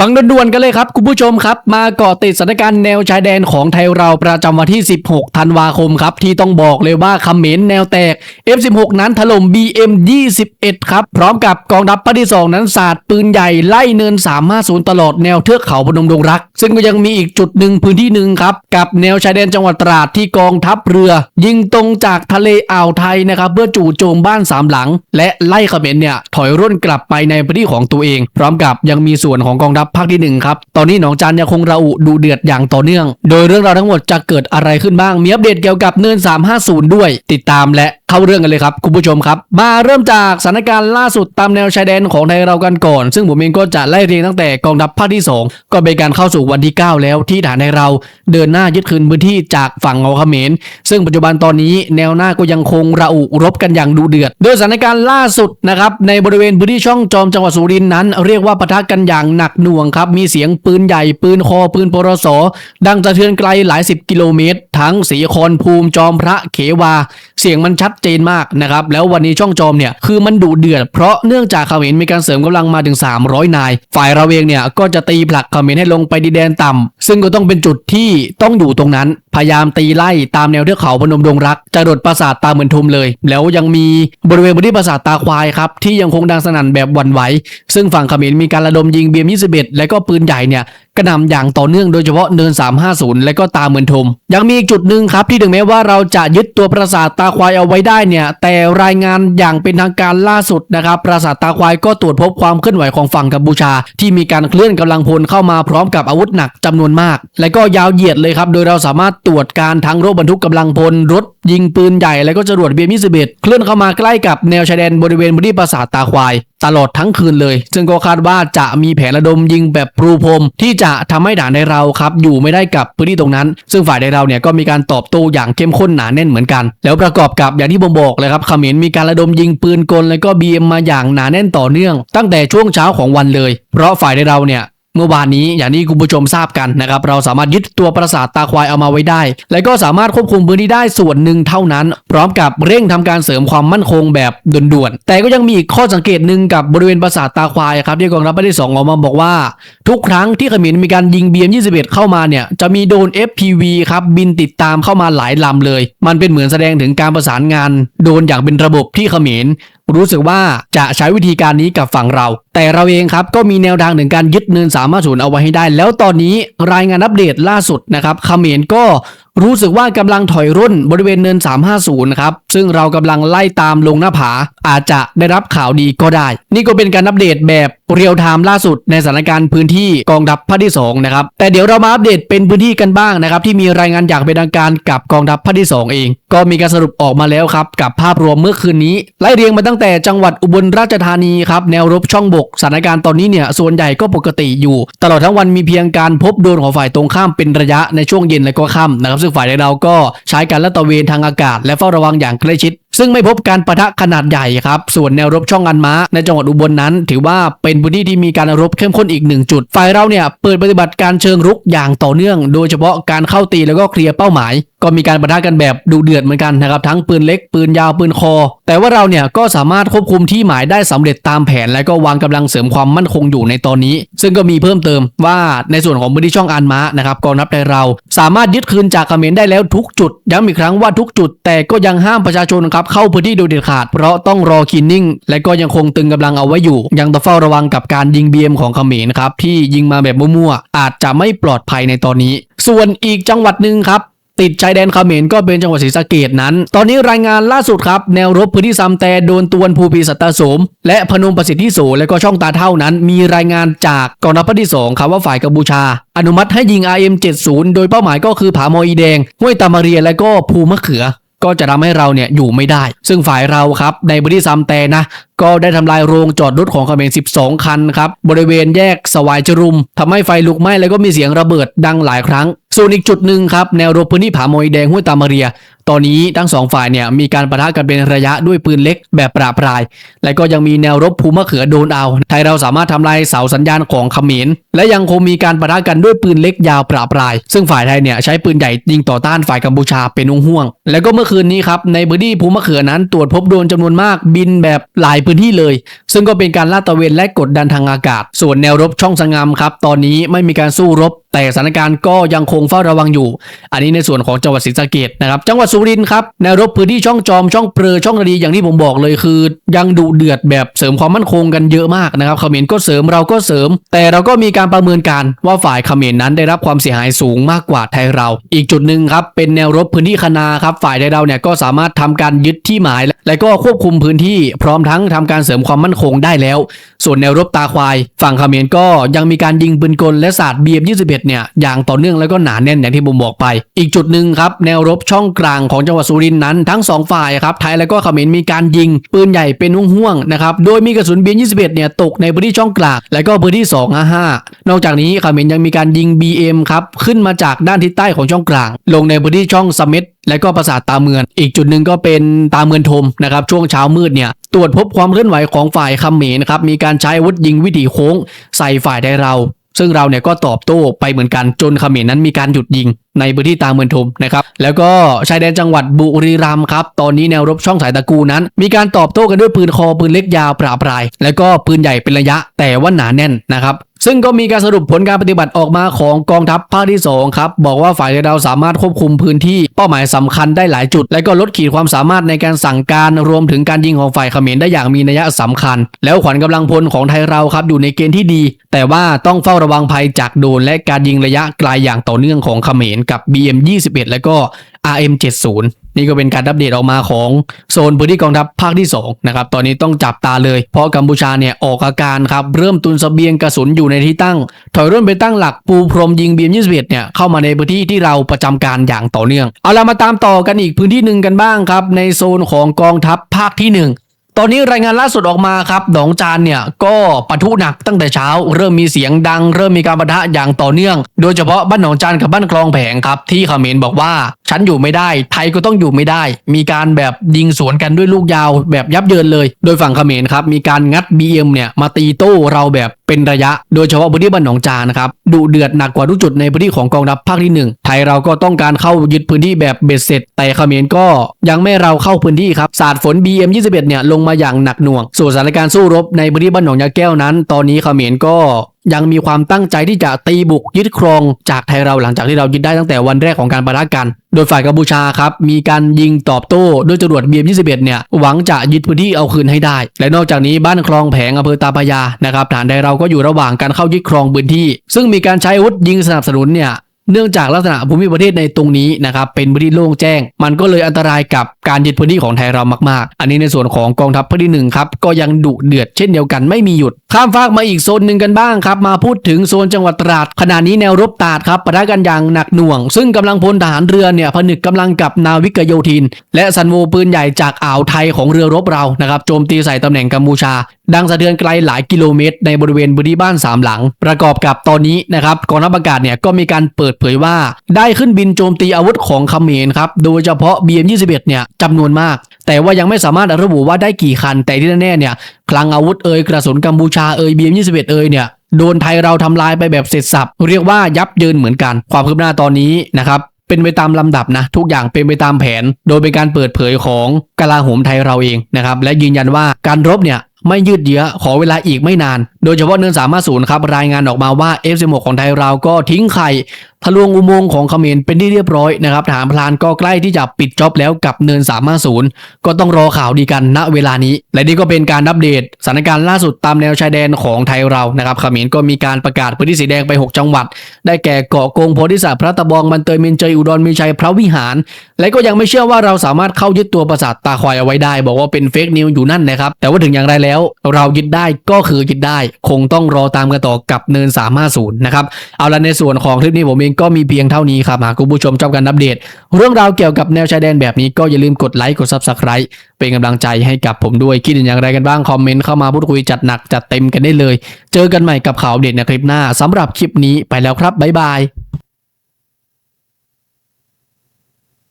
ฟังด่วนๆกันเลยครับคุณผู้ชมครับ มาเกาะติดสถานการณ์แนวชายแดนของไทยเราประจำวันที่ 16 ธันวาคมครับ ที่ต้องบอกเลยว่าคำเขมนแนวแตก F16 นั้นถล่ม BM 21 ครับ พร้อมกับกองทัพภาคที่ 2 นั้นสาดปืนใหญ่ไล่เนิน 350 ตลอดแนวเทือกเขาพนมดงรัก ซึ่งก็ยังมีอีกจุดหนึ่งพื้นที่หนึ่งครับ กับแนวชายแดนจังหวัดตราดที่กองทัพเรือ ยิงตรงจากทะเลอ่าวไทยนะครับเพื่อจู่โจมบ้านสามหลัง และไล่เขมรเนี่ยถอยร่นกลับไปในพื้นที่ของตัวเอง พร้อมกับยังมีส่วนของกองทัพภาคที่หนึ่งครับ ตอนนี้หนองจานยังคงระอุดูเดือดอย่างต่อเนื่อง โดยเรื่องราวทั้งหมดจะเกิดอะไรขึ้นบ้างมีอัปเดตเกี่ยวกับเนิน350 ด้วย ติดตามและ เข้าเรื่องกันเลยครับคุณผู้ชมครับ มาเริ่มจากสถานการณ์ล่าสุดตามแนวชายแดนของไทยเรากันก่อน ซึ่งผมเองก็จะไล่เรียงตั้งแต่กองทัพภาคที่ 2 ก็เป็นการเข้าสู่วันที่ 9 แล้วที่ฐานในเราเดินหน้ายึดคืนพื้นที่จากฝั่งเงาเขมร ซึ่งปัจจุบันตอนนี้แนวหน้าก็ยังคงระอุรบกันอย่างดูเดือด โดยสถานการณ์ล่าสุดนะครับในบริเวณพื้นที่ช่องจอมจังหวัดสุรินทร์นั้น เรียกว่าปะทะกันอย่างหนักหน่วงครับมีเสียงปืนใหญ่ปืนคอปืนปรสดังสะเทือนไกลหลายสิบกิโลเมตร ทั้งสีคอนภูมิจอมพระเขวา เสียงมันชัดเจนมากนะครับแล้ววันนี้ช่องจอมเนี่ยคือมันดุเดือดเพราะเนื่องจากเขมรมีการเสริมกำลังมาถึง 300 นาย ฝ่ายเราเองเนี่ยก็จะตีผลักเขมรให้ลงไปดินแดนต่ำซึ่งก็ต้องเป็นจุดที่ต้องอยู่ตรงนั้น พยายามตีไล่ตามแนวเทือกเขาพนมดงรักจะโดดปราสาทตาเหมือนทุมเลย แล้วยังมีบริเวณพื้นที่ปราสาทตาควายครับที่ยังคงดังสนั่นแบบวันไหว ซึ่งฝั่งเขมรมีการระดมยิงเบียม21 และก็ปืนใหญ่เนี่ย กระหน่ำอย่างต่อเนื่องโดยเฉพาะเนิน 350 และก็ตาเหมือนทม ยังมีอีกจุดหนึ่งครับที่ถึงแม้ว่าเราจะยึดตัวปราสาทตาควายเอาไว้ได้เนี่ย แต่รายงานอย่างเป็นทางการล่าสุดนะครับปราสาทตาควายก็ตรวจพบความเคลื่อนไหวของฝั่งกัมพูชา ที่มีการเคลื่อนกำลังพลเข้ามาพร้อมกับอาวุธหนักจำนวนมาก และก็ยาวเหยียดเลยครับโดยเราสามารถตรวจการทั้งรถบรรทุกกำลังพลรถ ยิงปืนใหญ่และก็จรวดเบียม21 เคลื่อนเข้ามาใกล้กับแนวชายแดนบริเวณพื้นที่ปราสาทตาควาย ตลอดทั้งคืนเลย ซึ่งก็คาดว่าจะมีแผนระดมยิงแบบปรูพรมที่จะทำให้ด่านในเราครับอยู่ไม่ได้กับพื้นที่ตรงนั้น ซึ่งฝ่ายในเราเนี่ยก็มีการตอบโต้อย่างเข้มข้นหนาแน่นเหมือนกัน แล้วประกอบกับอย่างที่ผมบอกเลยครับเขมรมีการระดมยิงปืนกล และก็บีเอ็มมาอย่างหนาแน่นต่อเนื่อง ตั้งแต่ช่วงเช้าของวันเลย เพราะฝ่ายในเราเนี่ย เมื่อวานนี้อย่างที่คุณผู้ชมทราบกันนะครับเราสามารถยึดตัวปราสาทตาควายเอามาไว้ได้ และก็สามารถควบคุมพื้นที่ได้ส่วนหนึ่งเท่านั้น พร้อมกับเร่งทำการเสริมความมั่นคงแบบด่วนๆแต่ก็ยังมีอีกข้อสังเกตหนึ่งกับบริเวณปราสาทตาควายครับที่กองทัพภาคที่สองออกมาบอกว่า ทุกครั้งที่เขมรมีการยิง BM21 เข้ามาเนี่ยจะมีโดน FPV ครับบินติดตามเข้ามาหลายลำเลย มันเป็นเหมือนแสดงถึงการประสานงาน โดนอย่างเป็นระบบที่เขมร รู้สึกว่าจะใช้วิธีการนี้กับฝั่งเรา แต่เราเองครับก็มีแนวทางถึงการยึดเนินสามารถศูนย์เอาไว้ให้ได้ แล้วตอนนี้รายงานอัปเดตล่าสุดนะครับเขมรก็ รู้สึกว่ากำลังถอยร่นบริเวณเนิน 350 นะครับ ซึ่งเรากำลังไล่ตามลงหน้าผา อาจจะได้รับข่าวดีก็ได้ นี่ก็เป็นการอัปเดตแบบเรียลไทม์ล่าสุดในสถานการณ์พื้นที่กองทัพภาคที่สองนะครับ แต่เดี๋ยวเรามาอัปเดตเป็นพื้นที่กันบ้างนะครับ ที่มีรายงานอย่างเป็นทางการกับกองทัพภาคที่สองเอง ก็มีการสรุปออกมาแล้วครับ กับภาพรวมเมื่อคืนนี้ ไล่เรียงมาตั้งแต่จังหวัดอุบลราชธานีครับแนวรบช่องบกสถานการณ์ตอนนี้เนี่ยส่วนใหญ่ก็ปกติอยู่ ตลอดทั้งวันมีเพียงการพบโดนของฝ่ายตรงข้ามเป็นระยะในช่วงเย็นและก็ค่ำนะครับซึ่งฝ่ายเราก็ใช้การลาดตระเวนทางอากาศ และเฝ้าระวังอย่างใกล้ชิด ซึ่งไม่พบการประทะขนาดใหญ่ครับ ส่วนแนวรบช่องอันม้า ในจังหวัดอุบลนั้น ถือว่าเป็นพื้นที่ที่มีการรบเข้มข้นอีกหนึ่งจุด ฝ่ายเราเนี่ยเปิดปฏิบัติการเชิงรุกอย่างต่อเนื่อง โดยเฉพาะการเข้าตีแล้วก็เคลียร์เป้าหมาย ก็มีการประทะกันแบบดูเดือดเหมือนกันนะครับทั้งปืนเล็กปืนยาวปืนคอ แต่ว่าเราเนี่ยก็สามารถควบคุมที่หมายได้สำเร็จตามแผน และก็วางกำลังเสริมความมั่นคงอยู่ในตอนนี้ ซึ่งก็มีเพิ่มเติมว่าในส่วนของพื้นที่ช่องอันมานะครับกองทัพไทยเรา สามารถยึดคืนจากเขมรได้แล้วทุกจุดย้ำอีกครั้งว่าทุกจุด แต่ก็ยังห้ามประชาชนครับเข้าพื้นที่โดยเด็ดขาด เพราะต้องรอคินนิ่ง และก็ยังคงตึงกำลังเอาไว้อยู่ ยังต้องเฝ้าระวังกับการยิงเบียมของเขมรครับที่ยิงมาแบบมั่วๆอาจจะไม่ปลอดภัยในตอนนี้ ส่วนอีกจังหวัดหนึ่งครับ ติดชายแดนเขมรก็เป็นจังหวัดศรีสะเกดนั้น ตอนนี้รายงานล่าสุดครับ แนวรบพื้นที่ซำแต่โดนตวนภูปีสัตตสม และพนมประสิทธิโสและก็ช่องตาเท่านั้น มีรายงานจากกองทัพที่สองครับว่าฝ่ายกัมพูชา อนุมัติให้ยิง RM70 โดยเป้าหมายก็คือผาโมอีแดงห้วยตามาเรียและก็ภูมะเขือก็จะทำให้เราเนี่ยอยู่ไม่ได้ ซึ่งฝ่ายเราครับในพื้นที่ซำแต่นะ ก็ได้ทำลายโรงจอดรถของเขมร12 คันครับ บริเวณแยกสวายจรุมทำให้ไฟลุกไหม้แล้วก็มีเสียงระเบิดดังหลายครั้ง ส่วนอีกจุดหนึ่งครับ แนวรบพื้นที่ผาโมยแดงห้วยตามาเรีย ตอนนี้ทั้งสองฝ่ายเนี่ยมีการประทะกันเป็นระยะด้วยปืนเล็กแบบปราบปราย และก็ยังมีแนวรบภูมะเขือโดนเอา ไทยเราสามารถทำลายเสาสัญญาณของเขมร และยังคงมีการประทะกันด้วยปืนเล็กยาวปราบปราย ซึ่งฝ่ายไทยเนี่ยใช้ปืนใหญ่ยิงต่อต้านฝ่ายกัมพูชาเป็นห่วง แล้วก็เมื่อคืนนี้ครับในพื้นที่ภูมะเขือนั้นตรวจพบโดนจำนวนมากบินแบบหลายพื้นที่เลย ซึ่งก็เป็นการลาดตระเวนและกดดันทางอากาศ ส่วนแนวรบช่องสงงามครับตอนนี้ไม่มีการสู้รบแต่สถานการณ์ก็ยังคงเฝ้าระวังอยู่ อันนี้ในส่วนของจังหวัดศรีสะเกดนะครับจังหวัดสุรินทร์ครับแนวรบพื้นที่ช่องจอมช่องเปลือช่องระดีอย่างที่ผมบอกเลยคือ ยังดุเดือดแบบเสริมความมั่นคงกันเยอะมากนะครับเขมรก็เสริมเราก็เสริม แต่เราก็มีการประเมินการว่าฝ่ายเขมรนั้นได้รับความเสียหายสูงมากกว่าไทยเรา อีกจุดหนึ่งครับเป็นแนวรบพื้นที่คณาครับฝ่ายไทยเราเนี่ยก็สามารถทำการยึดที่หมาย และก็ควบคุมพื้นที่พร้อมทั้งทำการเสริมความมั่นคงได้แล้ว ส่วนแนวรบตาควาย ฝั่งเขมรก็ยังมีการยิงปืนกลและศาสตร์ BM21 เนี่ยอย่างต่อเนื่องแล้วก็หนาแน่นอย่างที่ผมบอกไป อีกจุดหนึ่งครับแนวรบช่องกลางของจังหวัดสุรินทร์นั้นทั้งสองฝ่ายครับไทยและก็เขมรมีการยิง ปืนใหญ่เป็นห่วงๆนะครับโดยมีกระสุน BM21 เนี่ยตกในพื้นที่ช่องกลางและก็พื้นที่ 255 นอกจากนี้เขมรยังมีการยิง BM ครับขึ้นมาจากด้านทิศใต้ของช่องกลาง ลงในพื้นที่ช่องสมเม็ดและก็ปราสาทตาเมือน อีกจุดหนึ่งก็เป็นตาเมือนทมนะครับช่วงเช้ามืดเนี่ยตรวจพบความเคลื่อนไหวของฝ่ายเขมรครับมีการใช้อาวุธยิงวิถีโค้ง ใส่ฝ่ายไทยเรา ซึ่งเราเนี่ยก็ตอบโต้ไปเหมือนกันจนเขมรนั้นมีการหยุดยิงในพื้นที่ตาเมือนทมนะครับแล้วก็ชายแดนจังหวัดบุรีรัมย์ครับตอนนี้แนวรบช่องสายตะกูนั้น มีการตอบโต้กันด้วยปืนคอปืนเล็กยาวปราบปราย แล้วก็ปืนใหญ่เป็นระยะแต่ว่าหนาแน่นนะครับ ซึ่งก็มีการสรุปผลการปฏิบัติออกมาของกองทัพภาคที่ 2 ครับ บอกว่าฝ่ายเราสามารถควบคุมพื้นที่เป้าหมายสำคัญได้หลายจุด และก็ลดขีดความสามารถในการสั่งการรวมถึงการยิงของฝ่ายเขมรได้อย่างมีนัยสำคัญ แล้วขวัญกำลังพลของไทยเราครับอยู่ในเกณฑ์ที่ดี แต่ว่าต้องเฝ้าระวังภัยจากโดนและการยิงระยะไกลอย่างต่อเนื่องของเขมรกับ BM 21 และก็ RM 70 นี่ก็เป็นการอัปเดตออกมาของโซนพื้นที่กองทัพภาคที่2นะครับตอนนี้ต้องจับตาเลย เพราะกัมพูชาเนี่ยออกอาการครับเริ่มตุนเสบียงกระสุนอยู่ในที่ตั้ง ถอยร่นไปตั้งหลักปูพรมยิงบีมยี่สิบเนี่ยเข้ามาในพื้นที่ที่เราประจำการอย่างต่อเนื่อง เอาเรามาตามต่อกันอีกพื้นที่หนึ่งกันบ้างครับในโซนของกองทัพภาคที่หนึ่ง ตอนนี้รายงานล่าสุดออกมาครับหนองจานเนี่ยก็ปะทุหนักตั้งแต่เช้า เริ่มมีเสียงดัง เริ่มมีการปะทะอย่างต่อเนื่อง โดยเฉพาะบ้านหนองจานกับบ้านคลองแผงครับ ที่เขมรบอกว่า ฉันอยู่ไม่ได้ ไทยก็ต้องอยู่ไม่ได้ มีการแบบยิงสวนกันด้วยลูกยาวแบบยับเยินเลย โดยฝั่งเขมรครับมีการงัด BM เนี่ยมาตีโต้เราแบบเป็นระยะ โดยเฉพาะพื้นที่บ้านหนองจานนะครับดุเดือดหนักกว่าทุกจุดในพื้นที่ของกองทัพภาคที่หนึ่งไทยเราก็ต้องการเข้ายึดพื้นที่แบบเบ็ดเสร็จ แต่เขมรก็ยังไม่เราเข้าพื้นที่ครับสาดฝน BM 21เนี่ยลงมาอย่างหนักหน่วง ส่วนสถานการณ์สู้รบในพื้นที่บ้านหนองยาแก้วนั้น ตอนนี้เขมรก็ยังมีความตั้งใจที่จะตีบุกยึดครองจากไทยเราหลังจากที่เรายึดได้ตั้งแต่วันแรกของการปะทะกัน โดยฝ่ายกัมพูชาครับมีการยิงตอบโต้ด้วยจรวด BM21 เนี่ยหวังจะยึดพื้นที่เอาคืนให้ได้ และนอกจากนี้บ้านคลองแผงอำเภอตาพยานะครับฐานไทยเราก็อยู่ระหว่างการเข้ายึดครองพื้นที่ ซึ่งมีการใช้อาวุธยิงสนับสนุนเนี่ย เนื่องจากลักษณะภูมิประเทศในตรงนี้นะครับเป็นพื้นที่โล่งแจ้ง มันก็เลยอันตรายกับการยึดพื้นที่ของไทยเรามากๆ อันนี้ในส่วนของกองทัพภาคที่หนึ่งครับก็ยังดุเดือดเช่นเดียวกันไม่มีหยุด ข้ามฟากมาอีกโซนหนึ่งกันบ้างครับ มาพูดถึงโซนจังหวัดตราดขณะนี้แนวรบตราดครับปะทะกันอย่างหนักหน่วง ซึ่งกำลังพลทหารเรือเนี่ยผนึกกำลังกับนาวิกโยธิน และซันโวปืนใหญ่จากอ่าวไทยของเรือรบเรานะครับโจมตีใส่ตำแหน่งกัมพูชา ดังสะเทือนไกลหลายกิโลเมตร ในบริเวณพื้นที่บ้านสามหลัง ประกอบกับตอนนี้นะครับกองทัพอากาศเนี่ยก็มีการเปิดเผยว่า ได้ขึ้นบินโจมตีอาวุธของเขมรครับโดยเฉพาะ BM21 เนี่ยจำนวนมาก แต่ว่ายังไม่สามารถระบุว่าได้กี่คัน แต่ที่แน่ๆเนี่ยคลังอาวุธเอ่ยกระสุนกัมพูชาเอ่ย BM21 เอ่ยเนี่ยโดนไทยเราทำลายไปแบบเสร็จสับเรียกว่ายับเยินเหมือนกัน ความคืบหน้าตอนนี้นะครับเป็นไปตามลำดับนะ ทุกอย่างเป็นไปตามแผน โดยเป็นการเปิดเผยของกลาโหมไทยเราเองนะครับและยืนยันว่าการรบเนี่ย ไม่ยืดเยื้อขอเวลาอีกไม่นาน โดยเฉพาะเนินสามารถศูนย์ครับ รายงานออกมาว่า F16 ของไทยเราก็ทิ้งไข่ทะลวงอุโมงค์ของเขมรเป็นที่เรียบร้อยนะครับฐานพลานก็ใกล้ที่จะปิดจ็อบแล้วกับเนินสามารถศูนย์ก็ต้องรอข่าวดีกันณเวลานี้ และนี่ก็เป็นการอัปเดตสถานการณ์ล่าสุดตามแนวชายแดนของไทยเรานะครับเขมรก็มีการประกาศพื้นที่สีแดงไป 6 จังหวัด ได้แก่เกาะกงโพธิสัตว์พระตะบองมันเตยเมนเจยอุดรมีชัยพระวิหาร และก็ยังไม่เชื่อว่าเราสามารถเข้ายึดตัวปราสาทตาควายเอาไว้ได้ บอกว่าเป็นเฟกนิวอยู่นั่นนะครับแต่ว่าถึงอย่างไรแล้วเรายึดได้ก็คือยึดได้ คงต้องรอตามกันต่อกับเนิน 350 นะครับ เอาละในส่วนของคลิปนี้ผมเองก็มีเพียงเท่านี้ครับ หากคุณผู้ชมชอบการอัปเดต เรื่องราวเกี่ยวกับแนวชายแดนแบบนี้ก็อย่าลืมกดไลค์กด Subscribe เป็นกำลังใจให้กับผมด้วย คิดอย่างไรกันบ้าง คอมเมนต์เข้ามาพูดคุยจัดหนักจัดเต็มกันได้เลย เจอกันใหม่กับข่าวอัปเดในคลิปหน้าสำหรับคลิปนี้ไปแล้วครับบ๊ายบาย